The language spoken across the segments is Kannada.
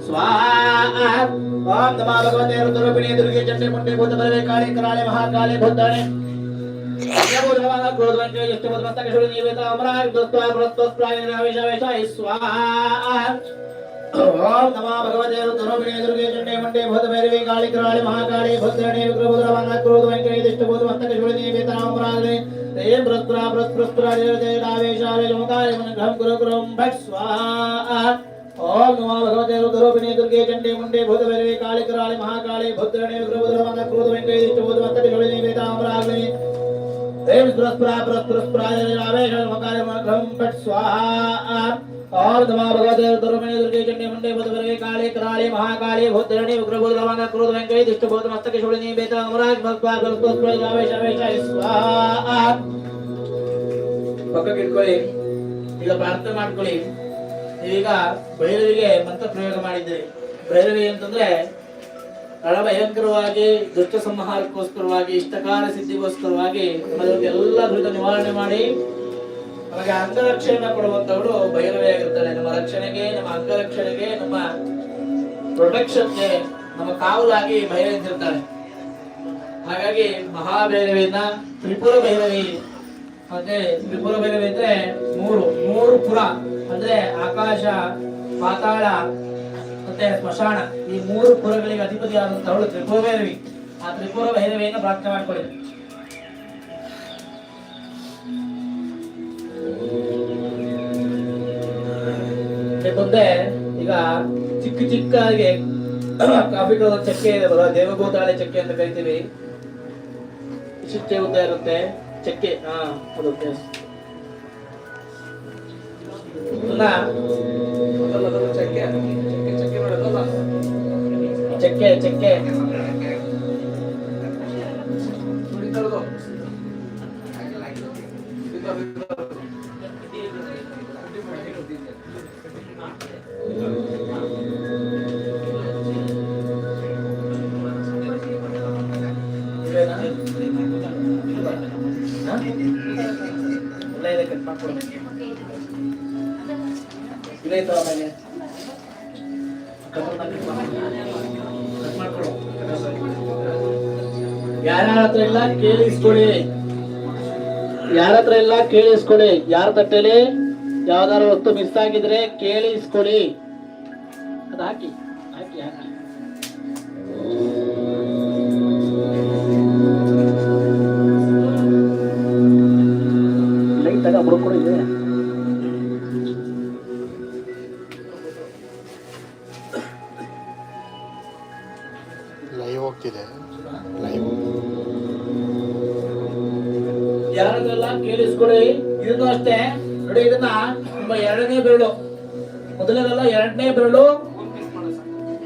स्वाहा भगवते रुद्ररूपिणी दुर्गे चंडी मुंडे भूत भरवे काली कराले महाकाले भूताने ఓం నమః భగవతే రుద్రోగిణే దుర్గే చండే మండే భూత భైరవి కాళి క్రాళి మహాకాళి భద్రణే విగ్రహోదర వన్న క్రోధ వెంకటే దిష్ట భూత మత్తక శూలిని వేతనామ ప్రాగ్నే రే ప్రస్పుర ప్రస్పుర దేవతే రావేశావే లోకాయ మన గ్రహం గురు గురం భట్ స్వాహ. ఓం నమః భగవతే రుద్రోగిణే దుర్గే చండే మండే భూత భైరవి కాళి క్రాళి మహాకాళి భద్రణే విగ్రహోదర వన్న క్రోధ వెంకటే దిష్ట భూత మత్తక శూలిని వేతనామ ప్రాగ్నే రే ప్రస్పుర ప్రస్పుర దేవతే రావేశావే లోకాయ మన గ్రహం భట్ స్వాహ. और नमः भगवते रुद्ररूपिणी दुर्गे चंडी मुंडे भूत भैरवी काली कराले महाकाले भूताने विग्रहभद्रवाना क्रोध वेंकटे दिष्ट भूत मस्तक शूलिनी वेतामराले भगवा बृहस्परा दावेशाले स्वाहा ಪಕ್ಕಕ್ಕೆ ಇಟ್ಕೊಳ್ಳಿ ಈಗ ಪ್ರಾರ್ಥನೆ ಮಾಡ್ಕೊಳ್ಳಿ ಈಗ ಭೈರವಿಗೆ ಮಂತ್ರ ಪ್ರಯೋಗ ಮಾಡಿದ್ದೀರಿ ಭೈರವಿ ಅಂತಂದ್ರೆ ಬಹಳ ಭಯಂಕರವಾಗಿ ದುಷ್ಟ ಸಂಹಾರಕ್ಕೋಸ್ಕರವಾಗಿ ಇಷ್ಟಕಾರ ಸಿದ್ಧಿಗೋಸ್ಕರವಾಗಿ ನಮಗೆ ಎಲ್ಲ ದುರಿತ ನಿವಾರಣೆ ಮಾಡಿ ನಮಗೆ ಅಂಗರಕ್ಷಣೆ ಕೊಡುವಂತವಳು ಭೈರವೇ ಆಗಿರ್ತಾಳೆ ನಮ್ಮ ರಕ್ಷಣೆಗೆ, ನಮ್ಮ ಅಂಗರಕ್ಷಣೆಗೆ, ನಮ್ಮ ಪ್ರೊಟೆಕ್ಷನ್ಗೆ ನಮ್ಮ ಕಾವಲಾಗಿ ಭೈರವಿ ನಿಂತಿರ್ತಾಳೆ ಹಾಗಾಗಿ ಮಹಾಭೈರವಿಯನ್ನ ತ್ರಿಪುರ ಭೈರವಿ ಮತ್ತೆ ತ್ರಿಪುರ ಭೈರವಿ ಅಂದ್ರೆ ಮೂರು ಮೂರು ಪುರ ಅಂದ್ರೆ ಆಕಾಶ, ಪಾತಾಳ ಮತ್ತೆ ಸ್ಮಶಾನ. ಈ ಮೂರು ಪುರಗಳಿಗೆ ಅಧಿಪತಿಯಾದಂತವಳು ತ್ರಿಪುರ ಭೈರವಿ ಆ ತ್ರಿಪುರ ಭೈರವಿಯನ್ನು ಪ್ರಾರ್ಥನೆ ಮಾಡ್ಕೊಳ್ಳಿ ಮುಂದೆ ಈಗ ಚಿಕ್ಕ ಚಿಕ್ಕಾಗಿ ಕಾಫಿ ಕಲರ್ ಚಕ್ಕೆ ಇದೆ ಬರೋ ದೇವಗೋತಾಳೆ ಚಕ್ಕೆ ಅಂತ ಕರಿತೀವಿ. ಇಷ್ಟೇ ಉದ್ದ ಇರುತ್ತೆ. ಚಕ್ಕೆ ಹಾ ಅದು ಚಕ್ಕೆ. ಚಕ್ಕೆ ಚಕ್ಕೆ. ಇಲ್ಲ ಇತ್ತು ಆಮೇಲೆ ಹತ್ರ ಇಲ್ಲ ಕೇಳಿಸ್ಕೊಳ್ಳಿ ಯಾರ ಹತ್ರ ಇಲ್ಲ ಕೇಳಿಸ್ಕೊಳ್ಳಿ ಯಾರ ತಟ್ಟೆಲಿ ಯಾವ್ದಾದ್ರು ವಸ್ತು ಮಿಸ್ ಆಗಿದ್ರೆ ಕೇಳಿಸ್ಕೊಳ್ಳಿ ಅದು ಹಾಕಿ. ಹಾಕಿ ಹಾಕಿ.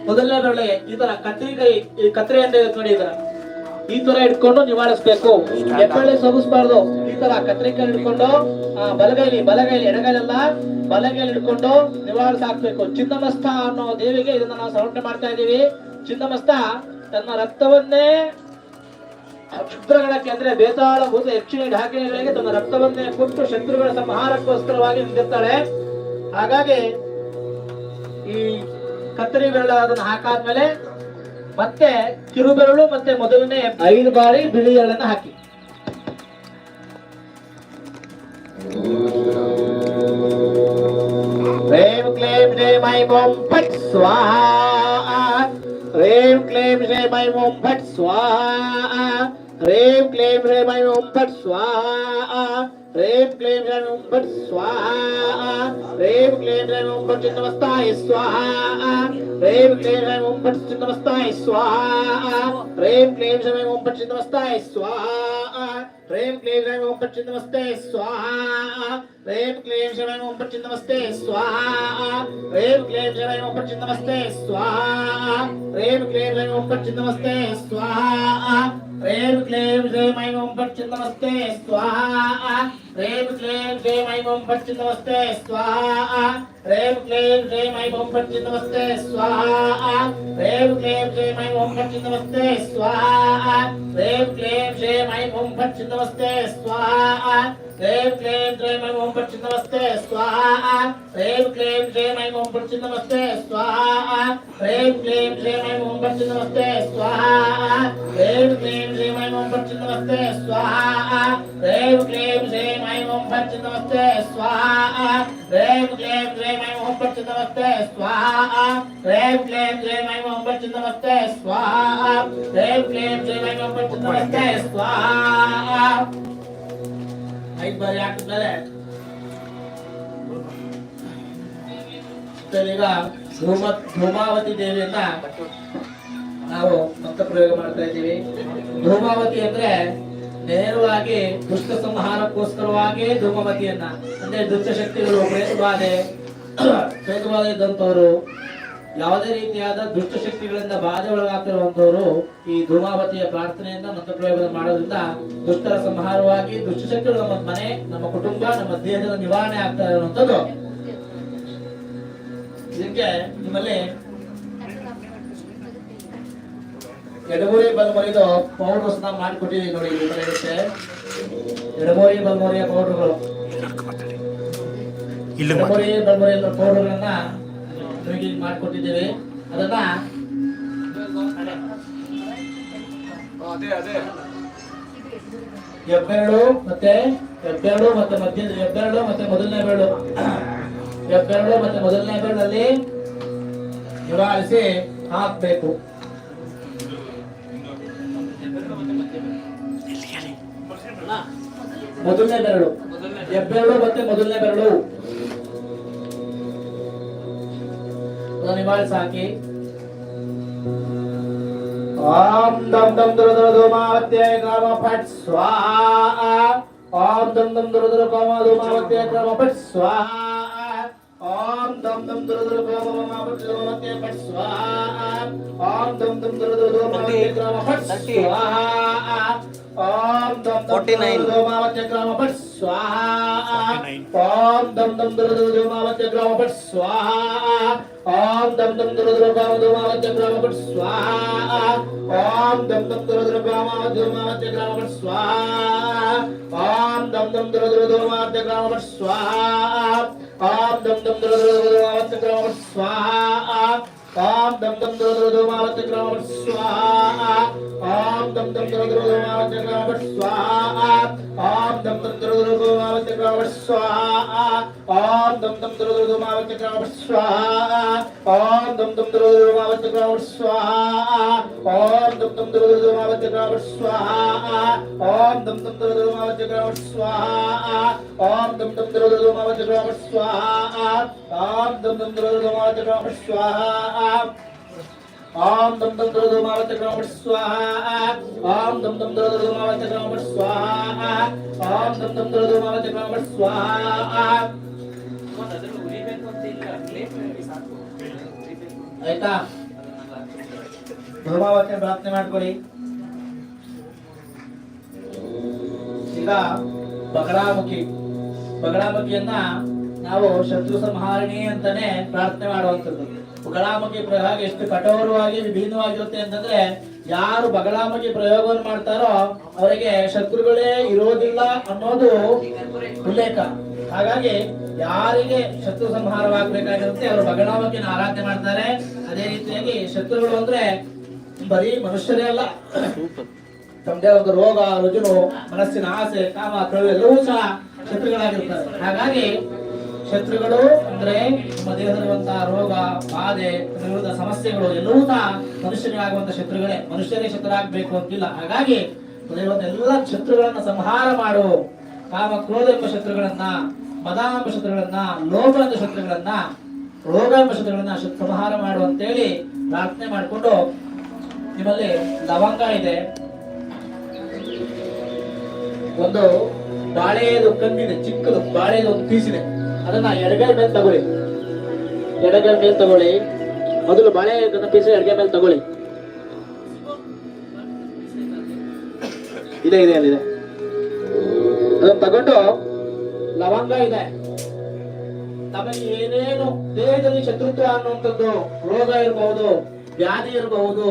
ಮೊದಲನೇ ಬೆರಳು ಈ ತರ ಕತ್ರಿ ಕೈ, ಈ ಕತ್ರಿ ಅಂತ ನೋಡಿ ಇದರ ಈ ತರ ಇಟ್ಕೊಂಡು ನಿವಾರಿಸ್ಬೇಕು. ಎಪ್ಪಳ್ಳಿ ಸೊಗಿಸ್ಬಾರ್ದು. ಈ ತರ ಕತ್ರಿಕೈ ಇಟ್ಕೊಂಡು ಬಲಗೈಲಿ ಬಲಗೈಲಿ, ಎಡಗೈಲೆಲ್ಲ ಬಲಗೈಲಿ ಇಟ್ಕೊಂಡು ನಿವಾರಿಸಿ ಹಾಕ್ಬೇಕು ಚಿನ್ನಮಸ್ತ ಅನ್ನೋ ದೇವಿಗೆ ಇದನ್ನ ನಾವು ಸಮರ್ಪಣೆ ಮಾಡ್ತಾ ಇದೀವಿ ಚಿನ್ನಮಸ್ತ ತನ್ನ ರಕ್ತವನ್ನೇ ಕ್ಷುದ್ರಗಳಕ್ಕೆ ಅಂದ್ರೆ ಬೇತಾಳ ಭೂತ, ಯಕ್ಷಿಣಿ, ಢಾಕಿಣಿಗಳಿಗೆ ತನ್ನ ರಕ್ತವನ್ನೇ ಕೊಟ್ಟು ಶತ್ರುಗಳ ಸಂಹಾರಕ್ಕೋಸ್ಕರವಾಗಿ ನಿಂತಿರ್ತಾಳೆ. ಹಾಗಾಗಿ ಈ ಕತ್ತರಿ ಬೆರಳು ಅದನ್ನ ಹಾಕಾದ್ಮೇಲೆ ಮತ್ತೆ ಕಿರುಬೆರಳು ಮತ್ತೆ ಮೊದಲನೇ ಐದು ಬಾರಿ ಬಿಳಿ ಎಳ್ಳನ್ನ ಹಾಕಿ ह्रीं क्लीं श्रीं ऐं ॐ फट् स्वाहा ह्रीं क्लीं श्रीं ऐं ॐ फट् स्वाहा ह्रीं क्लीं श्रीं ऐं ॐ फट् स्वाहा రేప్ క్లేం రమం భట్ స్వాహా రేప్ క్లేం రమం భట్ చిన్నమస్తాయ స్వాహా. రేప్ క్లేం రమం భట్ చిన్నమస్తాయ స్వాహా. రేప్ క్లేం రమం భట్ చిన్నమస్తాయ స్వాహా. రేప్ క్లేం రమం భట్ చిన్నమస్తాయ స్వాహా. రేప్ క్లేం రమం భట్ చిన్నమస్తే స్వాహా. రేప్ క్లేం రమం భట్ చిన్నమస్తే స్వాహా. రేప్ క్లేం రమం భట్ చిన్నమస్తే స్వాహా. రేప్ క్లేం రమం భట్ చిన్నమస్తే స్వాహా. ह्रीं क्लीं श्रीं ऐं ॐ फट् चिन्नमस्ते स्वाहा ह्रीं क्लीं श्रीं ऐं ॐ फट् चिन्नमस्ते स्वाहा ह्रीं क्लीं श्रीं ऐं ॐ फट् चिन्नमस्ते स्वाहा ह्रीं क्लीं श्रीं ऐं ॐ फट् चिन्नमस्ते स्वाहा ह्रीं क्लीं श्रीं ऐं ॐ फट् चिन्नमस्ते स्वाहा ह्रीं क्लीं श्रीं ऐं ॐ फट् नमस्ते स्वाहा ह्रीं क्लीं श्रीं ऐं ॐ फट् नमस्ते स्वाहा ह्रीं क्लीं श्रीं ऐं ॐ फट् नमस्ते स्वाहा ह्रीं क्लीं श्रीं ऐं ॐ फट् नमस्ते स्वाहा ह्रीं क्लीं श्रीं ऐं ॐ फट् नमस्ते स्वाहा ह्रीं क्लीं श्रीं ऐं ॐ फट् नमस्ते स्वाहा ह्रीं क्लीं श्रीं ऐं ॐ फट् नमस्ते स्वाहा ह्रीं क्लीं श्रीं ऐं ॐ फट् नमस्ते स्वाहा ಐದು ಬಾರಿ ಹಾಕಿದ್ಮೇಲೆ ಈಗ ಧೂಮ ಧೂಮಾವತಿ ನಾವು ಮಂತ್ರ ಪ್ರಯೋಗ ಮಾಡ್ತಾ ಇದ್ದೀವಿ ಧೂಮಾವತಿ ಅಂದ್ರೆ ನೇರವಾಗಿ ದುಷ್ಟ ಸಂಹಾರಕ್ಕೋಸ್ಕರವಾಗಿ ಧೂಮವತಿಯನ್ನ ಅಂದ್ರೆ ದುಷ್ಟ ಶಕ್ತಿಗಳು ಪ್ರೇತವಾದೆ ಪ್ರೇತವಾದ ಇದ್ದಂಥವ್ರು ಯಾವುದೇ ರೀತಿಯಾದ ದುಷ್ಟ ಶಕ್ತಿಗಳಿಂದ ಬಾಧೆ ಒಳಗಾಗ್ತಿರುವಂತವರು ಈ ಧೂಮಾವತಿಯ ಪ್ರಾರ್ಥನೆಯಿಂದ ಮಂತ್ರ ಪ್ರಯೋಗ ಮಾಡೋದ್ರಿಂದ ದುಷ್ಟರ ಸಂಹಾರವಾಗಿ ದುಷ್ಟ ಶಕ್ತಿಗಳು ನಮ್ಮ ಮನೆ ನಮ್ಮ ಕುಟುಂಬ ನಮ್ಮ ದೇಹದ ನಿವಾರಣೆ ಆಗ್ತಾ ಇರುವಂತದ್ದು ಇದಕ್ಕೆ ನಿಮ್ಮಲ್ಲಿ ಎಡಮೂರಿ ಬಲ್ಮೊರಿದು ಪೌಡರ್ಸ್ನ ಮಾಡಿಕೊಟ್ಟಿದ್ದೀವಿ ನೋಡಿ ಇರುತ್ತೆ. ಎಡಮೂರಿ ಬಲ್ಮೊರಿಯ ಪೌಡರ್ಗಳು. ಇಲ್ಲಿ ಎಡಮೂರಿ ಬಲಮೂರಿ ಪೌಡರ್ಗಳನ್ನ ನಿಮಗೆ ಮಾಡಿಕೊಟ್ಟಿದ್ದೇವೆ. ಅದನ್ನ ಹೆಬ್ಬೆರಳು ಮತ್ತೆ ಹೆಬ್ಬೆರಳು ಮತ್ತೆ ಮಧ್ಯ ಹೆಬ್ಬೆರಳು ಮತ್ತೆ ಮೊದಲನೇ ಬೆರಳು. ಹೆಬ್ಬೆರಳು ಮತ್ತೆ ಮೊದಲನೇ ಬೆರಳಲ್ಲಿ ನಿವಾರಿಸಿ ಹಾಕ್ಬೇಕು. ಮೊದಲನೇ ಬೆರಳು. ಹೆಬ್ಬೆರಳು ಮತ್ತೆ ಮೊದಲನೇ ಬೆರಳು. दो निवाल साके ओम दम दम दुर दुर दो मावत्य ग्राम फट स्वाहा ओम दम दम दुर दुर कोम दो मावत्य ग्राम फट स्वाहा ओम दम दम दुर दुर कोम मावत्य फट स्वाहा ओम दम दम दुर दुर दो मावत्य ग्राम फट स्वाहा ओम दम दम दुर्दोमावत्य ग्राम पर स्वाहा ओम दम दम दुर्दोमावत्य ग्राम पर स्वाहा ओम दम दम दुर्दोमावत्य ग्राम पर स्वाहा ओम दम दम दुर्दोमावत्य ग्राम पर स्वाहा ओम दम दम दुर्दोमावत्य ग्राम पर स्वाहा ओम दम दम दुर्दोमावत्य ग्राम पर स्वाहा ॐ दं दं द्रोद्रोदोमावत्यग्रामः स्वाहा ॐ दम दम द्रोद्रोदोमावत्यग्रामः स्वाहा ॐ दम दं द्रोद्रोदोमावत्यग्रामः स्वाहा ॐ दं दं द्रोद्रोदोमावत्यग्रामः स्वाहा ॐ दम दं द्रोद्रोदोमावत्यग्रामः स्वाहा ॐ दं दं द्रोद्रोदोमावत्यग्रामः स्वाहा ॐ दम दं द्रोद्रोदोमावत्यग्रामः स्वाहा ॐ दं दं द्रोद्रोदोमावत्यग्रामः स्वाहा ॐ दं दं द्रोद्रोदोमावत्यग्रामः स्वाहा ಓಂ ದಂ ದಂ ದುರ ದುರ ಧೂಮಾವತ್ಯ ಗ್ರಾಮ ಫಟ್ ಸ್ವಾಹ. ಓಂ ದಂ ದಂ ದುರ ದುರ ಧೂಮಾವತ್ಯ ಗ್ರಾಮ ಫಟ್ ಸ್ವಾಹ. ಓಂ ದಂ ದಂ ದುರ ಪ್ರಾರ್ಥನೆ ಮಾಡ್ಕೊಳ್ಳಿ. ಈಗ ಬಗಡಾಮುಖಿ. ಬಗಡಾಮುಖಿಯನ್ನ ನಾವು ಶತ್ರು ಸಂಹಾರಣಿ ಅಂತಾನೆ ಪ್ರಾರ್ಥನೆ ಮಾಡುವಂಥದ್ದು. ಬಗಡಾಮುಖಿ ಪ್ರಯೋಗ ಎಷ್ಟು ಕಠೋರವಾಗಿ ವಿಭಿನ್ನವಾಗಿರುತ್ತೆ ಅಂತಂದ್ರೆ ಯಾರು ಬಗಡಾಮುಖಿ ಪ್ರಯೋಗವನ್ನು ಮಾಡ್ತಾರೋ ಅವರಿಗೆ ಶತ್ರುಗಳೇ ಇರೋದಿಲ್ಲ ಅನ್ನೋದು ಉಲ್ಲೇಖ. ಹಾಗಾಗಿ ಯಾರಿಗೆ ಶತ್ರು ಸಂಹಾರವಾಗಬೇಕಾಗಿರುತ್ತೆ ಅವರು ಬಗಡಾಮುಖಿನ ಆರಾಧನೆ ಮಾಡ್ತಾರೆ. ಅದೇ ರೀತಿಯಾಗಿ ಶತ್ರುಗಳು ಅಂದ್ರೆ ಬರೀ ಮನುಷ್ಯರೇ ಅಲ್ಲ. ತಮ್ಮದೇ ಒಂದು ರೋಗ, ರುಜುನು, ಮನಸ್ಸಿನ ಆಸೆ, ಕಾಮ ಎಲ್ಲವೂ ಸಹ ಶತ್ರುಗಳಾಗಿರ್ತಾರೆ. ಹಾಗಾಗಿ ಶತ್ರುಗಳು ಅಂದ್ರೆ ನಮ್ಮ ದೇಹದಲ್ಲಿರುವಂತಹ ರೋಗ, ಬಾಧೆ ವಿರುದ್ಧ ಸಮಸ್ಯೆಗಳು ಎಲ್ಲವೂ ಸಹ ಮನುಷ್ಯನಿಗಾಗುವಂತ ಶತ್ರುಗಳೇ. ಮನುಷ್ಯರೇ ಶತ್ರುರಾಗಬೇಕು ಅಂತಿಲ್ಲ. ಹಾಗಾಗಿ ಎಲ್ಲ ಶತ್ರುಗಳನ್ನ ಸಂಹಾರ ಮಾಡು. ಕಾಮ ಕ್ರೋಧ ಎಂಬ ಶತ್ರುಗಳನ್ನ ಮದ ಎಂಬ ಶತ್ರುಗಳನ್ನ ಲೋಭ ಎಂಬ ಶತ್ರುಗಳನ್ನ ರೋಗ ಎಂಬ ಶತ್ರುಗಳನ್ನ ಶತ್- ಸಂಹಾರ ಮಾಡು ಅಂತೇಳಿ ಪ್ರಾರ್ಥನೆ ಮಾಡಿಕೊಂಡು ನಿಮ್ಮಲ್ಲಿ ಲವಂಗ ಇದೆ. ಒಂದು ಬಾಳೆಯದು ಕಣ್ಣಿದೆ, ಚಿಕ್ಕದು ಬಾಳೆದು ಒಂದು ಪೀಸ್ ಇದೆ ಅದನ್ನ ಎಡಗೈ ಮೇಲೆ ತಗೊಳ್ಳಿ. ಎಡಗೈ ಮೇಲೆ ತಗೊಳ್ಳಿ. ಮೊದಲು ಬಾಳೆ ಪೀಸ್ ಎಡಗೈ ಮೇಲೆ ತಗೊಳ್ಳಿ. ಇದೆ ಇದೆ ಅಲ್ಲಿದೆ ಅದನ್ನು ತಗೊಂಡು ಲವಂಗ ಇದೆ. ತಮಗೆ ಏನೇನು ದೇಹದಲ್ಲಿ ಶತ್ರುತ್ವ ಅನ್ನುವಂಥದ್ದು, ರೋಗ ಇರಬಹುದು ವ್ಯಾಧಿ ಇರಬಹುದು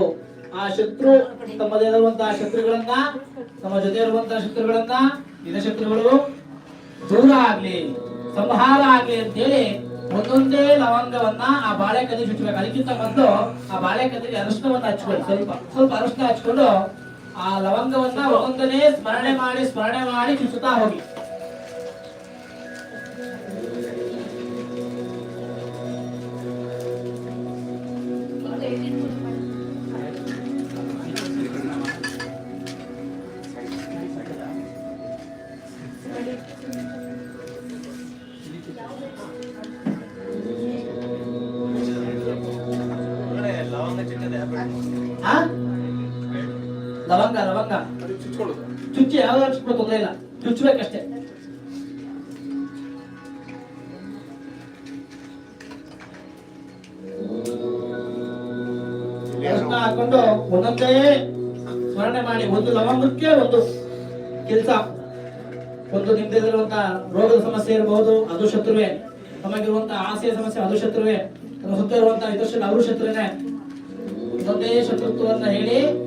ಆ ಶತ್ರು ತಮ್ಮದೇ ಇರುವಂತಹ ಶತ್ರುಗಳನ್ನ, ತಮ್ಮ ಜೊತೆ ಇರುವಂತಹ ಶತ್ರುಗಳನ್ನ ಇದ ಶತ್ರುಗಳು ದೂರ ಆಗ್ಲಿ, ಸಂಹಾರ ಆಗ್ಲಿ ಅಂತೇಳಿ ಒಂದೊಂದೇ ಲವಂಗವನ್ನ ಆ ಬಾಳೆಕದಿ ಚುಚ್ಚಬೇಕು ಅದಕ್ಕಿಂತ ಮೊದಲು ಆ ಬಾಳೆಕದಿಗೆ ಅರಿಶಿನವನ್ನ ಹಚ್ಕೊಳ್ಳಿ ಸ್ವಲ್ಪ ಸ್ವಲ್ಪ ಅರಿಶಿನ ಹಚ್ಕೊಂಡು ಆ ಲವಂಗವನ್ನ ಒಂದೊಂದನೇ ಸ್ಮರಣೆ ಮಾಡಿ ಸ್ಮರಣೆ ಮಾಡಿ ಚುಚ್ಚುತ್ತಾ ಹೋಗಿ ಆ? ಲವಂಗ ಲವಂಗ. ಚುಚ್ಚಿ ಯಾವ ಹಚ್ಬೇಕು ತೊಂದರೆ ಇಲ್ಲ. ಚುಚ್ಚಬೇಕಷ್ಟೇ. ಹಾಕೊಂಡು ಒಂದೊಂದೇ ಸ್ಮರಣೆ ಮಾಡಿ, ಒಂದು ಲವಂಗಕ್ಕೆ ಒಂದು ಕೆಲಸ. ಒಂದು ನಿಮ್ದಿರುವಂತ ರೋಗದ ಸಮಸ್ಯೆ ಇರಬಹುದು ಅದು ಶತ್ರುವೆ. ನಮಗಿರುವಂತಹ ಆಸೆಯ ಸಮಸ್ಯೆ, ಅದು ಶತ್ರುವೆ. ನಮ್ಮ ಸುತ್ತ ಇರುವಂತಹ ಇದರ್ಶನ ಅವರು ಶತ್ರುವೆ. ಒಂದೇ ಶತ್ರುತ್ವವನ್ನ ಹೇಳಿ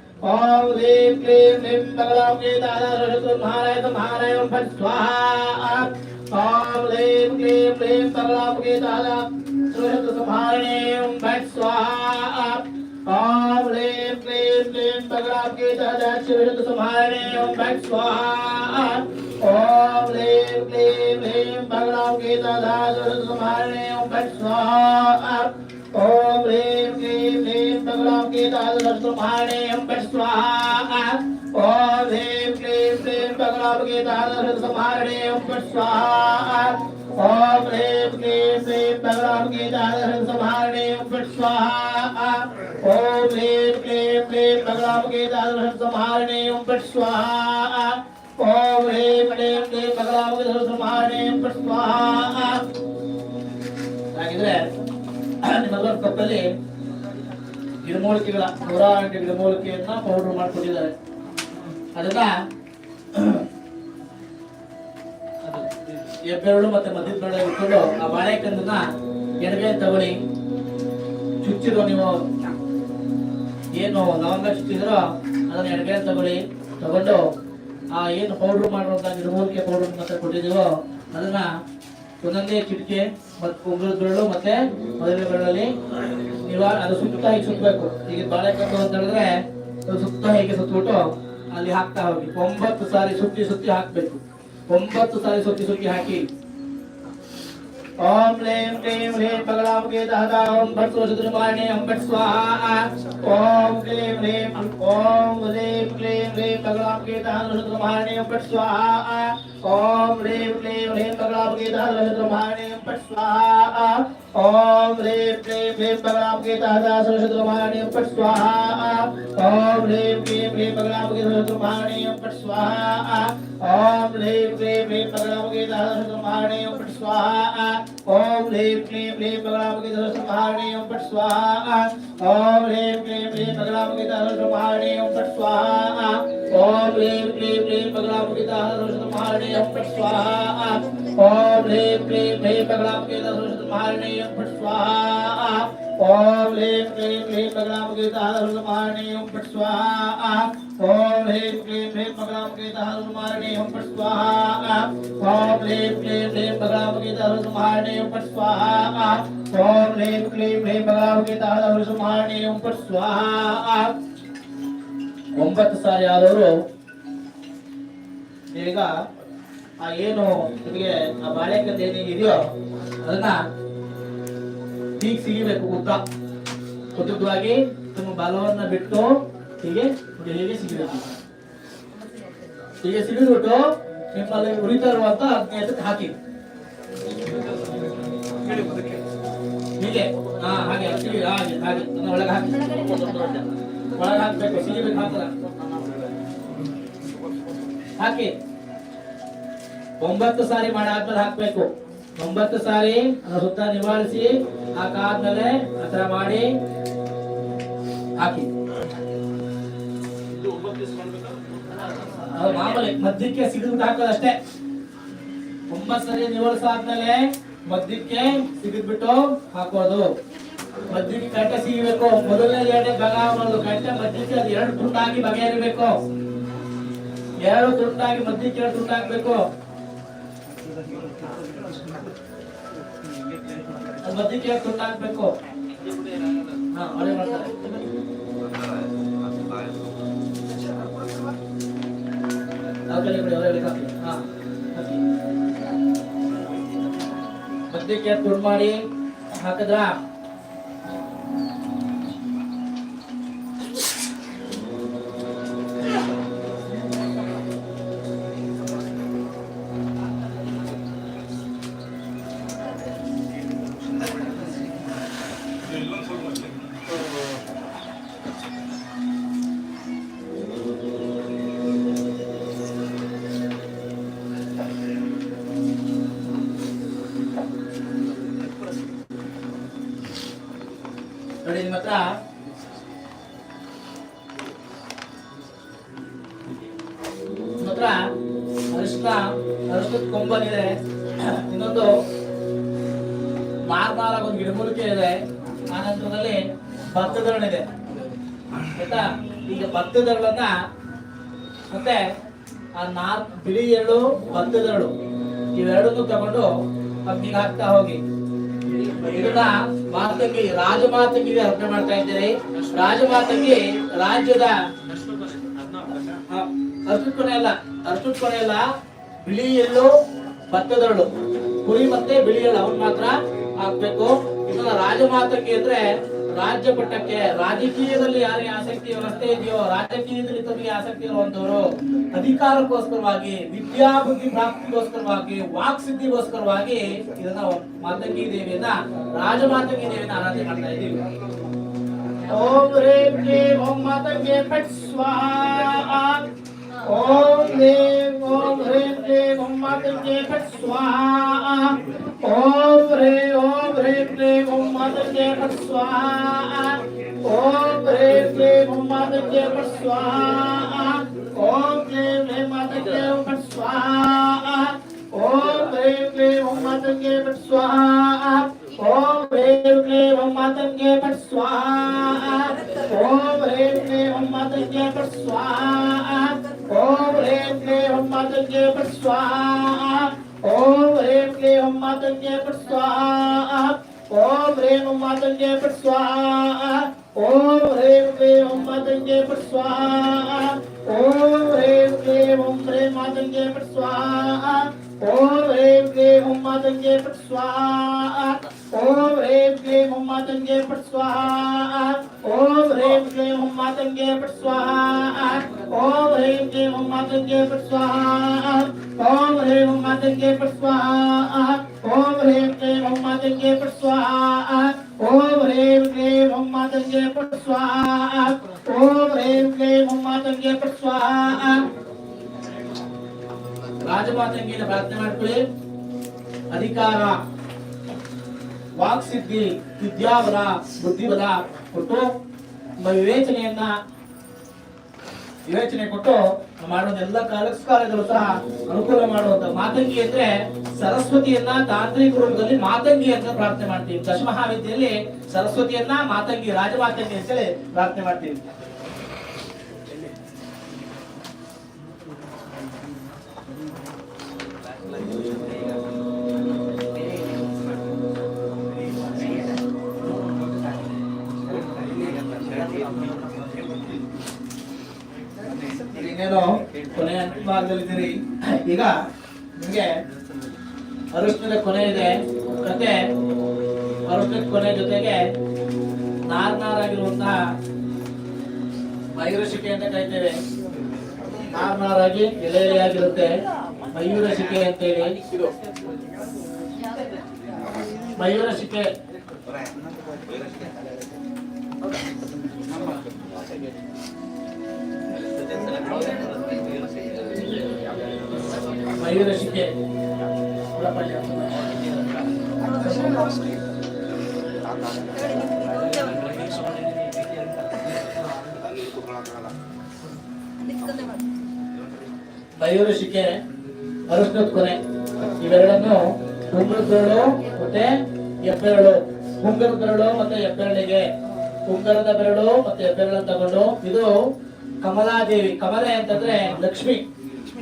ह्रीं क्लीं ह्रीं भगवते दादा सरस्वती महाराज महाराज ओम फट स्वाहा ओम ह्रीं क्लीं ह्रीं भगवते दादा सरस्वती महाराज ओम फट स्वाहा ओम ह्रीं क्लीं ह्रीं भगवते दादा सरस्वती महाराज ओम फट स्वाहा ओम ह्रीं क्लीं ह्रीं भगवते दादा सरस्वती महाराज ओम फट स्वाहा ओम ह्रीं क्लीं ह्रीं मङ्गलं गीतादशतुभाणे अम्बट स्वाहा ओम ह्रीं क्लीं ह्रीं मङ्गलं गीतादशतुभाणे अम्बट स्वाहा ओम ह्रीं क्लीं ह्रीं मङ्गलं गीतादशतुभाणे अम्बट स्वाहा ओम ह्रीं क्लीं ह्रीं मङ्गलं गीतादशतुभाणे अम्बट स्वाहा ओम ह्रीं क्लीं ह्रीं मङ्गलं गीतादशतुभाणे अम्बट स्वाहा ನಿಮ್ಮೆಲ್ಲರ ಕಪ್ಪಲ್ಲಿ ಗಿಡಮೂಲಿಕೆಗಳ ನೂರ ಎಂಟು ಗಿಡಮೂಲಿಕೆಯನ್ನ ಪೌಡರ್ ಮಾಡಿಕೊಂಡಿದ್ದಾರೆ. ಅದನ್ನ ಹೆಬ್ಬೆರಳು ಮತ್ತೆ ಮಧ್ಯದ ಬೆರಳು ಇಟ್ಕೊಂಡು ಆ ಬಾಳೆಕಂದನ್ನ ಎಡಗೈ ತಗೊಳ್ಳಿ ಚುಚ್ಚಿರೋ ನೀವು ಏನು ಲವಂಗ ಚುಚ್ಚಿದ್ರೋ ಅದನ್ನ ಎಡಗೈ ತಗೊಳ್ಳಿ ತಗೊಂಡು ಆ ಏನು ಪೌಡರ್ ಮಾಡಿರುವಂತ ಗಿಡಮೂಲಿಕೆ ಪೌಡರ್ ಮತ್ತೆ ಕೊಟ್ಟಿದ್ದೀವೋ ಅದನ್ನ ಒಂದೊಂದೇ ಚಿಟಿಕೆ ಮತ್ತೆ ಉಂಗುರದ ಬೆರಳು ಮತ್ತೆ ಮೊದಲನೇ ಬೆರಳಲ್ಲಿ ನೀವು ಅದು ಸುತ್ತ ಹೀಗೆ ಸುತ್ತಬೇಕು. ಈಗ ಬಾಳೆಕಟ್ಟು ಅಂತ ಹೇಳಿದ್ರೆ ಸುತ್ತ ಹೇಗೆ ಸುತ್ತಬಿಟ್ಟು ಅಲ್ಲಿ ಹಾಕ್ತಾ ಹೋಗಿ. ಒಂಬತ್ತು ಸಾರಿ ಸುತ್ತಿ ಸುತ್ತಿ ಹಾಕ್ಬೇಕು. ಒಂಬತ್ತು ಸಾರಿ ಸುತ್ತಿ ಸುತ್ತಿ ಹಾಕಿ. ಓಂ ಲೇಂ ಕ್ಲೀಂ ಹೇ ಬಗಲಾಮುಖೇ ದಹದ ಓಂ ಭಟ್ ಭಟ್ ಸ್ವಾಹಾ. ಓಂ कगलाकेतः स्वाहा ओम ह्रीं क्लीं ह्रीं कगलाकेतः पट स्वाहा ओम ह्रीं क्लीं ह्रीं बलामुखितादा सरस्वतीमाणीं पट स्वाहा ओम ह्रीं क्लीं ह्रीं बलामुखि सरस्वतीमाणीं पट स्वाहा ओम ह्रीं क्लीं ह्रीं बलामुखितादा सरस्वतीमाणीं पट स्वाहा ओम ह्रीं क्लीं ह्रीं बलामुखि सरस्वतीमाणीं पट स्वाहा ओम ह्रीं क्लीं ह्रीं बलामुखितादा सरस्वतीमाणीं पट स्वाहा ओम ह्रीं क्लीं ह्रीं बलामुखितादा सरस्वतीमाणीं पट स्वाहा ಓಂ ಹ್ರೀಂ ಕ್ಲೀಂ ಹ್ರೀಂ ಬಗಲಾಮುಖೇ ದಹದ ಸುಧೃಮಾಣಿ ಓಂ ಭಟ್ ಸ್ವಾಹಾ ಓಂ ಹ್ರೀಂ ಕ್ಲೀಂ ಹ್ರೀಂ ಬಗಲಾಮುಖೇ ದಹದ ಸುಧೃಮಾಣಿ ಓಂ ಭಟ್ ಸ್ವಾಹಾ ಓಂ ಹ್ರೀಂ ಕ್ಲೀಂ ಹ್ರೀಂ ಬಗಲಾಮುಖೇ ದಹದ ಸುಧೃಮಾಣಿ ಓಂ ಭಟ್ ಸ್ವಾಹಾ ಓಂ ಹ್ರೀಂ ಕ್ಲೀಂ ಹ್ರೀಂ ಬಗಲಾಮುಖೇ ದಹದ ಸುಧೃಮಾಣಿ ಓಂ ಭಟ್ ಸ್ವಾಹಾ ಓಂ ಹ್ರೀಂ ಕ್ಲೀಂ ಹ್ರೀಂ ಬಗಲಾಮುಖೇ ದಹದ ಸುಧೃಮಾಣಿ ಓಂ ಭಟ್ ಸ್ವಾಹಾ ಓಂ ಹ್ರೀಂ ಕ್ಲೀಂ ಹ್ರೀಂ ಬಗಲಾಮುಖೇ ದಹದ ಸುಧೃಮಾಣಿ ಓಂ ಭಟ್ ಸ್ವಾಹಾ ಓಂ ಹ್ರೀಂ ಕ್ಲೀಂ ಹ್ರೀಂ ಬಗಲಾಮುಖೇ ದಹದ ಸುಧೃಮಾಣಿ ಓಂ ಭಟ್ ಸ್ವಾಹಾ ಒಂಬತ್ತು ಸಾರಿ ಆದವರು ನೀವೀಗ ಆ ಏನು ನಿಮಗೆ ಆ ಬಾಳೆಕಂದ ಏನೇನು ಇದೆಯೋ ಅದನ್ನ ಹೀಗೆ ಸಿಗಿಬೇಕು ಉದ್ದ ಉದ್ದುದ್ದವಾಗಿ ತಮ್ಮ ಬಲವನ್ನ ಬಿಟ್ಟು ಹೀಗೆ ಹೀಗೆ ಸಿಗಬೇಕು ಹೀಗೆ ಸಿಗಿದ್ಬಿಟ್ಟು ನಿಮ್ಮಲ್ಲಿ ಉರಿತಾ ಇರುವಂತ ಹದಿನೈದಕ್ಕೆ ಹಾಕಿ. ಹೀಗೆ. ಹಾ ಹಾಗೆ ಹಾಗೆ ಹಾಗೆ ಒಳಗೆ ಹಾಕಿ. ಒಳಗೆ ಹಾಕ್ಬೇಕು ಸಿಗಿಬೇಕು ಹಾಕಲ್ಲ ಹಾಕಿ. ಒಂಬತ್ತು ಸಾರಿ ಮಾಡಾದ್ಮೇಲೆ ಹಾಕ್ಬೇಕು. ಒಂಬತ್ತು ಸಾರಿ ಸುತ್ತ ನಿವಾರಿಸಿ ಹಾಕಾದ್ಮೇಲೆ ಹತ್ರ ಮಾಡಿ ಹಾಕಿ. ಮಾಮೂಲಿ ಮಧ್ಯಕ್ಕೆ ಸಿಗದ್ ಹಾಕೋದು ಅಷ್ಟೇ ಒಂಬತ್ತು ಸರಿ ನಿವಾರಿಸಾದ್ಮೇಲೆ ಮಧ್ಯಕ್ಕೆ ಸಿಗಿದ್ಬಿಟ್ಟು ಹಾಕೋದು. ಮದ್ಯಕ್ಕೆ ಕಟ್ಟೆ ಸಿಗಬೇಕು. ಮೊದಲನೇ ಎರಡೇ ಬಗ ಮಾಡೋದು ಕಟ್ಟೆ ಮದ್ಯಕ್ಕೆ ಅದು ಎರಡು ತುಂಡಾಗಿ ಬಗೆಹರಿಬೇಕು. ಎರಡು ತುಂಡಾಗಿ ಮದ್ಯಕ್ಕೆ ಎರಡು ತುಂಡಾಗಬೇಕು. ಮಧ್ಯಕ್ಕೆ ಎರಡು ತುಂಡಾಗಬೇಕು ಹಾ ಒಳ್ಳೆ ಮಾಡ್ತಾರೆ. ತುಂಡು ಮಾಡಿ ಹಾಕಿದ್ರ? ಭತ್ತದರಳು ಇವೆರಡನ್ನು ತಗೊಂಡು ಅಗ್ನಿಗೆ ಹಾಕ್ತಾ ಹೋಗಿ. ಇದನ್ನ ಮಾತಂಗಿ ರಾಜಮಾತಂಗಿ ಅರ್ಪಣೆ ಮಾಡ್ತಾ ಇದ್ದೀರಿ. ರಾಜಮಾತಂಗಿ ರಾಜ್ಯದ ಅರ್ಶಿಟ್ ಕೊನೆ ಅಲ್ಲ ಅರ್ಶಿಟ್ ಕೊನೆ ಅಲ್ಲ, ಬಿಳಿ ಎಳ್ಳು ಭತ್ತದರಳು. ಕುರಿ ಮತ್ತೆ ಬಿಳಿ ಎಳ್ಳು ಅವನ್ ಮಾತ್ರ ಹಾಕ್ಬೇಕು. ಇದನ್ನ ರಾಜಮಾತಂಗಿ ಅಂದ್ರೆ ರಾಜ್ಯ ಮಟ್ಟಕ್ಕೆ ರಾಜಕೀಯದಲ್ಲಿ ಯಾರಿಗೆ ಆಸಕ್ತಿ ವ್ಯವಸ್ಥೆ ಇದೆಯೋ, ರಾಜಕೀಯದಲ್ಲಿ ತಮಗೆ ಆಸಕ್ತಿ ಇರುವಂತವರು ಅಧಿಕಾರಕ್ಕೋಸ್ಕರವಾಗಿ ವಿದ್ಯಾಬುದ್ಧಿ ಪ್ರಾಪ್ತಿಗೋಸ್ಕರವಾಗಿ, ವಾಕ್ ಸಿದ್ಧಿಗೋಸ್ಕರವಾಗಿ ಇದನ್ನ ಮಾತಂಗಿ ದೇವಿಯನ್ನ, ರಾಜಮಾತಂಗಿ ದೇವಿಯನ್ನ ಆರಾಧನೆ ಮಾಡ್ತಾ ಇದ್ದೀವಿ. ಓಂ ಓಂ ಮಾತಂಗೇ ಸ್ವಾಹ. ओम देव ओम ह्रीम देव ओम मातृ जय स्वाहा ओम रे ओम ह्रीम देव ओम मातृ जय स्वाहा ओम रे देव ओम मातृ जय स्वाहा ओम देव रे मातृ जय स्वाहा ओम रे देव ओम मातृ जय स्वाहा ओम ह्रीं क्लीं ॐ मातङ्गे पट् स्वाहा ॐ ह्रीं क्लीं ॐ मातङ्गे पट् स्वाहा ఓం హ్రీం క్లీం మాతంగే స్వాహ. ఓం హ్రీం క్లీం మాతంగే స్వాహ. ఓం హ్రీం మాతంగే స్వాహ. ఓం హ్రీం క్లీం మాతంగే స్వాహ. ఓం హ్రీం క్లీం హ్రీం మాతంగే స్వాహ. ओम ह्रीं क्लीं हुं मातङ्गे पट् स्वाहा। ओम ह्रीं क्लीं ओम मातङ्गे पट् स्वाहा। ओम ह्रीं क्लीं ओम मातङ्गे पट् स्वाहा। ओम ह्रीं क्लीं ओम मातङ्गे पट् स्वाहा। ओम ह्रीं हुं मातङ्गे पट् ओम ह्रीं क्लीं हुं मातङ्गे पट् स्वाहा। ओम ह्रीं क्लीं हुं मातङ्गे पट् स्वाहा। ओम ह्रीं क्लीं हुं मातङ्गे पट् ರಾಜಮಾತಂಗಿನ ಪ್ರಾರ್ಥನೆ ಮಾಡ್ಕೊಳ್ಳಿ. ಅಧಿಕಾರ ವಾಕ್ಸಿದ್ಧಿ ವಿದ್ಯಾಬಲ, ಬುದ್ಧಿಬಲ ಕೊಟ್ಟು ನಮ್ಮ ವಿವೇಚನೆಯನ್ನ ವಿವೇಚನೆ ಕೊಟ್ಟು ಮಾಡುವ ಎಲ್ಲ ಕೆಲಸ ಕಾರ್ಯಗಳು ಸಹ ಅನುಕೂಲ ಮಾಡುವಂತ ಮಾತಂಗಿ ಅಂದ್ರೆ ಸರಸ್ವತಿಯನ್ನ ತಾಂತ್ರಿಕ ರೂಪದಲ್ಲಿ ಮಾತಂಗಿ ಅಂತ ಪ್ರಾರ್ಥನೆ ಮಾಡ್ತೀವಿ. ದಶಮಹಾವಿದ್ಯೆಯಲ್ಲಿ ಸರಸ್ವತಿಯನ್ನ ಮಾತಂಗಿ ರಾಜಮಾತಂಗಿ ಅಂತೇಳಿ ಪ್ರಾರ್ಥನೆ ಮಾಡ್ತೀವಿ. ಭಾಗದಲ್ಲಿದ್ದೀರಿ ಈಗ ನಿಮಗೆ ಅರಿಶಿಣದ ಕೊನೆ ಇದೆ. ಕತೆ ಅರಿಶಿಣದ ಕೊನೆ ಜೊತೆಗೆ ನಾರ್ ನಾರಾಗಿರುವಂತಹ ಮಯೂರ ಶಿಕೆ ಅಂತ ಕರಿತೇವೆ ನಾರ್ ಆಗಿ ಎಲೆ ಎಲೆಯಾಗಿರುತ್ತೆ ಮಯೂರ ಶಿಕೆ ಅಂತೇಳಿ. ಮಯೂರ ಶಿಕೆ ಮಯೂರ ಶಿಕೆ ಮಯೂರ ಶಿಕೆ ಅರಿಶಿನದ ಕೊನೆ. ಇವೆರಡನ್ನು ಬೆರಳು ಮತ್ತೆ ಹೆಬ್ಬೆರಳು ಉಂಗುರದ ಬೆರಳು ಮತ್ತೆ ಎಪ್ಪೆರಳಿಗೆ. ಕುಂಗರದ ಬೆರಳು ಮತ್ತೆ ಎಪ್ಪೆರಳನ್ನು ತಗೊಂಡು ಇದು ಕಮಲಾದೇವಿ. ಕಮಲೆ ಅಂತಂದ್ರೆ ಲಕ್ಷ್ಮಿ.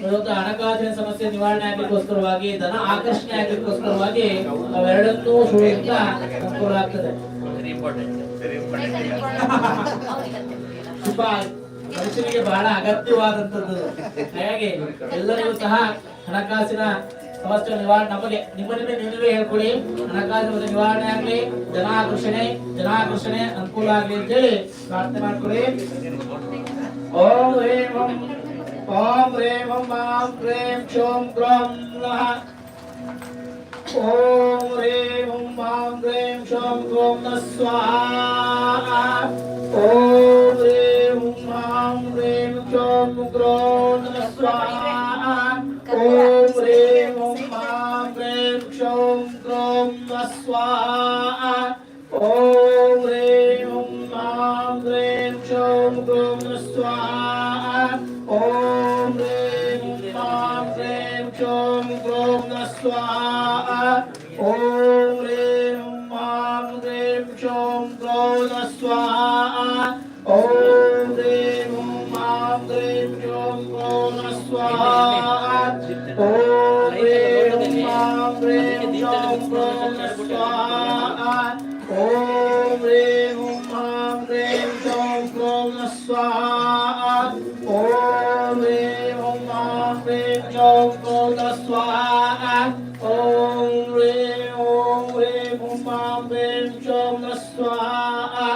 ಇವತ್ತು ಹಣಕಾಸಿನ ಸಮಸ್ಯೆ ನಿವಾರಣೆ ಆಗ್ಲಿಕ್ಕೋಸ್ಕರವಾಗಿ ಧನ ಆಕರ್ಷಣೆ ಆಗ್ಲಿಕ್ಕೋಸ್ಕರವಾಗಿ ಅವೆರಡನ್ನೂ ಸುಳಿಯುತ್ತಾಗ್ತದೆ ಅನುಕೂಲ ಆಗ್ತದೆ. ತುಂಬಾ ಮನುಷ್ಯನಿಗೆ ಬಹಳ ಅಗತ್ಯವಾದಂತದ್ದು ಹಾಗಾಗಿ ಎಲ್ಲರಿಗೂ ಸಹ ಹಣಕಾಸಿನ ಸಮಸ್ಯೆ ನಿವಾರಣೆ ನಮಗೆ ನಿಮ್ಮ ನಿಮ್ಮ ನೀವೇ ಹೇಳ್ಕೊಳ್ಳಿ. ಹಣಕಾಸಿನ ನಿವಾರಣೆ ಆಗ್ಲಿ ಜನಾಕರ್ಷಣೆ ಜನಾಕರ್ಷಣೆ ಅನುಕೂಲ ಆಗ್ಲಿ ಅಂತೇಳಿ ಪ್ರಾರ್ಥನೆ ಮಾಡ್ಕೊಳ್ಳಿ. ಓಂ Om Rem Om Om Rem Chom Grom Naha Om Rem Om Om Rem Chom Grom Naswaha Om Rem Om Om Rem Chom Grom Naswaha Om Rem Om Om Rem Chom Grom Naswaha Om Rem 酸。मां ह्रीं चों नः स्वाहा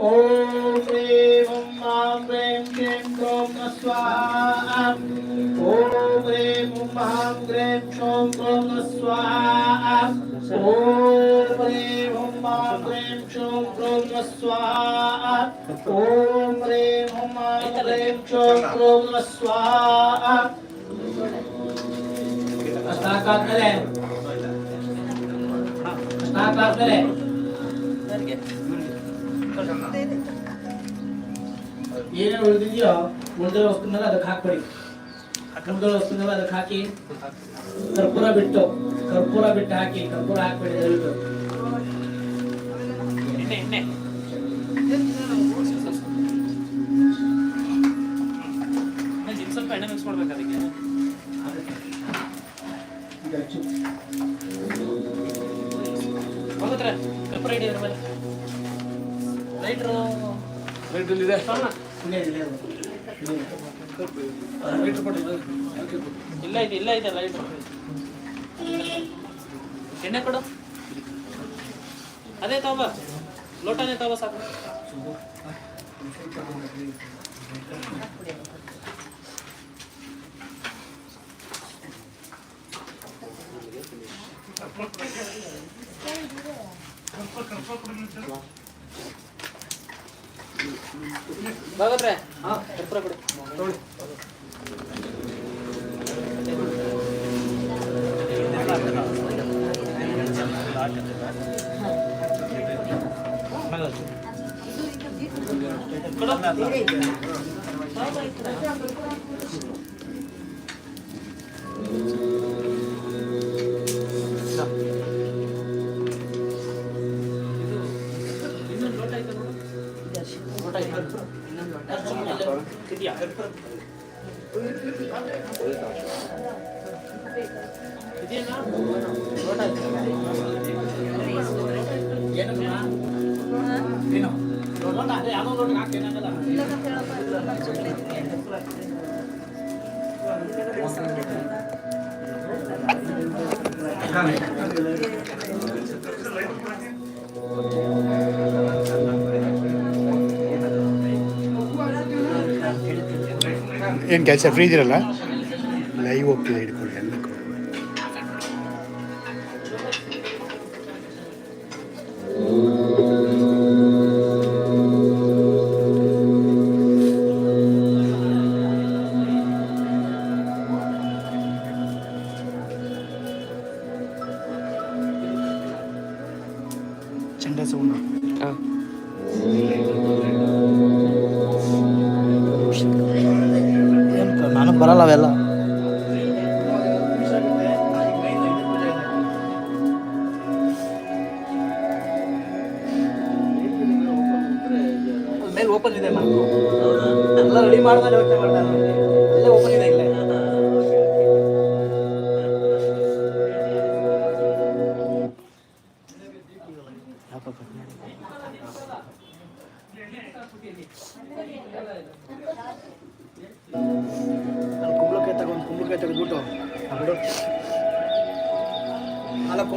ॐ ह्रीं मां ह्रीं क्लीं क्लों नः स्वाहा ॐ ह्रीं मां ह्रीं चों क्लों नः स्वाहा ॐ ह्रीं मां ह्रीं चों क्लों नः स्वाहा ॐ ह्रीं मां ह्रीं चों क्लों नः स्वाहा अष्टाकात् करें ಗ್ರೋಂ ನಮಃ ಸ್ವಾಹಾ ಅಷ್ಟಾಕಾದ್ಮೇಲೆ ಅಷ್ಟಾಕಾದ್ಮೇಲೆ ಏನೇನು ಉಳಿದಿದೆಯೋ ಉಳಿದಿರೋ ವಸ್ತುನೆಲ್ಲ ಅದಕ್ಕೆ ಹಾಕ್ಬೇಡಿ ಉಳಿದಿರೋ ವಸ್ತುನೆಲ್ಲ ಅದಕ್ಕೆ ಹಾಕಿ ಕರ್ಪೂರ ಬಿಟ್ಟು ಕರ್ಪೂರ ಬಿಟ್ಟು ಹಾಕಿ ಕರ್ಪೂರ ಹಾಕ್ಬೇಡಿ ದಯವಿಟ್ಟು ಸ್ವಲ್ಪ ಎಣ್ಣೆ ಮಿಕ್ಸ್ ಮಾಡ್ಬೇಕು ಅದಕ್ಕೆ ಹೋಗತ್ರೆ ಪೇಪರ್ ಐಡಿ ಅದ್ರ ಮೇಲೆ ಲೈಟ್ರು ಲೈಟಲ್ಲಿದೆ ಸಣ್ಣ ಇಲ್ಲೇ ಇದೆ, ಇಲ್ಲೇ. ಇದೆ. ಇಲ್ಲೇ ಇದೆ. ಲೈಟ್ರ್ ಕೊಡಿ. ಇಲ್ಲ ಇದೆ ಇಲ್ಲ ಇದೆ ಲೈಟ್ರು ಎಣ್ಣೆ ಕೊಡು. ಅದೇ ತಗೋ ಲೋಟನೇ ತಗೋ ಸಾಕು. ಭಾಗತ್ರೆ ಹಾ ಕರ್ಪೂರ ಕೊಡು. ಏನು ಕೆಲಸ ಫ್ರೀ ಇದಿರಲ್ಲ ಲೈವ್ ಹೋಗ್ತಿದೆ ಹಿಡ್ಕೊಳ್ಳಿ ಎಲ್ಲಕ್ಕೂ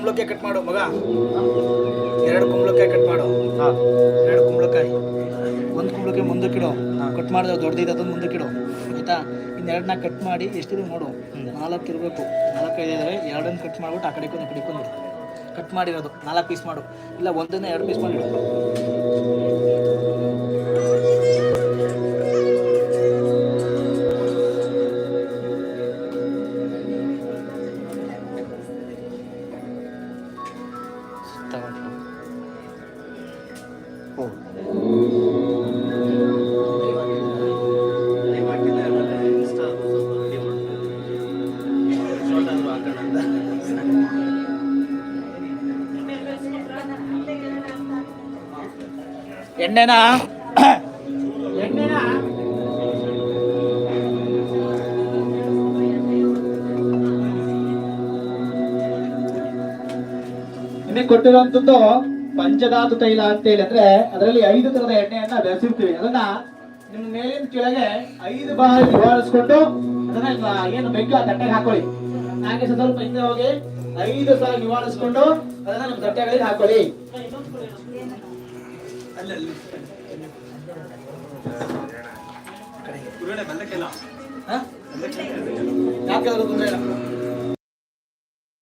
ಕುಂಬಳಕಾಯಿ ಕಟ್ ಮಾಡು ಮಗ. ಎರಡು ಕುಂಬಳಕಾಯಿ ಕಟ್ ಮಾಡು. ಎರಡು ಕುಂಬಳಕಾಯಿ. ಒಂದು ಕುಂಬಳಕಾಯಿ ಮುಂದಕ್ಕಿಡು ಕಟ್ ಮಾಡಿದ್ರೆ ದೊಡ್ಡದಿದೆ ಅದನ್ನು ಮುಂದಕ್ಕಿಡು ಆಯ್ತಾ? ಇನ್ನೆರಡನ್ನ ಕಟ್ ಮಾಡಿ ಎಷ್ಟಿದೆ ನೋಡು. ನಾಲ್ಕು ಇರಬೇಕು. ನಾಲ್ಕು ಇದ್ದರೆ ಎರಡನ್ನು ಕಟ್ ಮಾಡ್ಬಿಟ್ಟು ಆ ಕಡೆಕೊಂಡು ಆ ಕಟ್ ಮಾಡಿರೋದು. ನಾಲ್ಕು ಪೀಸ್ ಮಾಡು. ಇಲ್ಲ ಒಂದನ್ನು ಎರಡು ಪೀಸ್ ಮಾಡಿಡು ಎಣ್ಣೆನಾ? ಎಣ್ಣೆನಾ ನಿಮಗೆ ಕೊಟ್ಟಿರುವಂತದ್ದು ಪಂಚಧಾತು ತೈಲ ಅಂತೇಳಿ ಅಂದ್ರೆ ಅದರಲ್ಲಿ ಐದು ತರದ ಎಣ್ಣೆಯನ್ನ ಬೆಳೆಸಿರ್ತೀವಿ ಅದನ್ನ ನಿಮ್ಮ ಮೇಲಿನ ಕೆಳಗೆ ಐದು ಬಾರಿ ನಿವಾರಿಸ್ಕೊಂಡು ಅದನ್ನ ಏನು ಬೆಂಕಿ ಆ ತಟ್ಟೆಗೆ ಹಾಕೊಳ್ಳಿ. ಹಾಗೆ ಸ್ವಲ್ಪ ಹಿಂದೆ ಹೋಗಿ ಐದು ಸಲ ನಿವಾರಿಸ್ಕೊಂಡು ಅದನ್ನ ನಿಮ್ ತಟ್ಟೆಗಳಿಗೆ ಹಾಕೊಳ್ಳಿ. குருட வெள்ளக்கெல்லாம் வெள்ளக்கெல்லாம்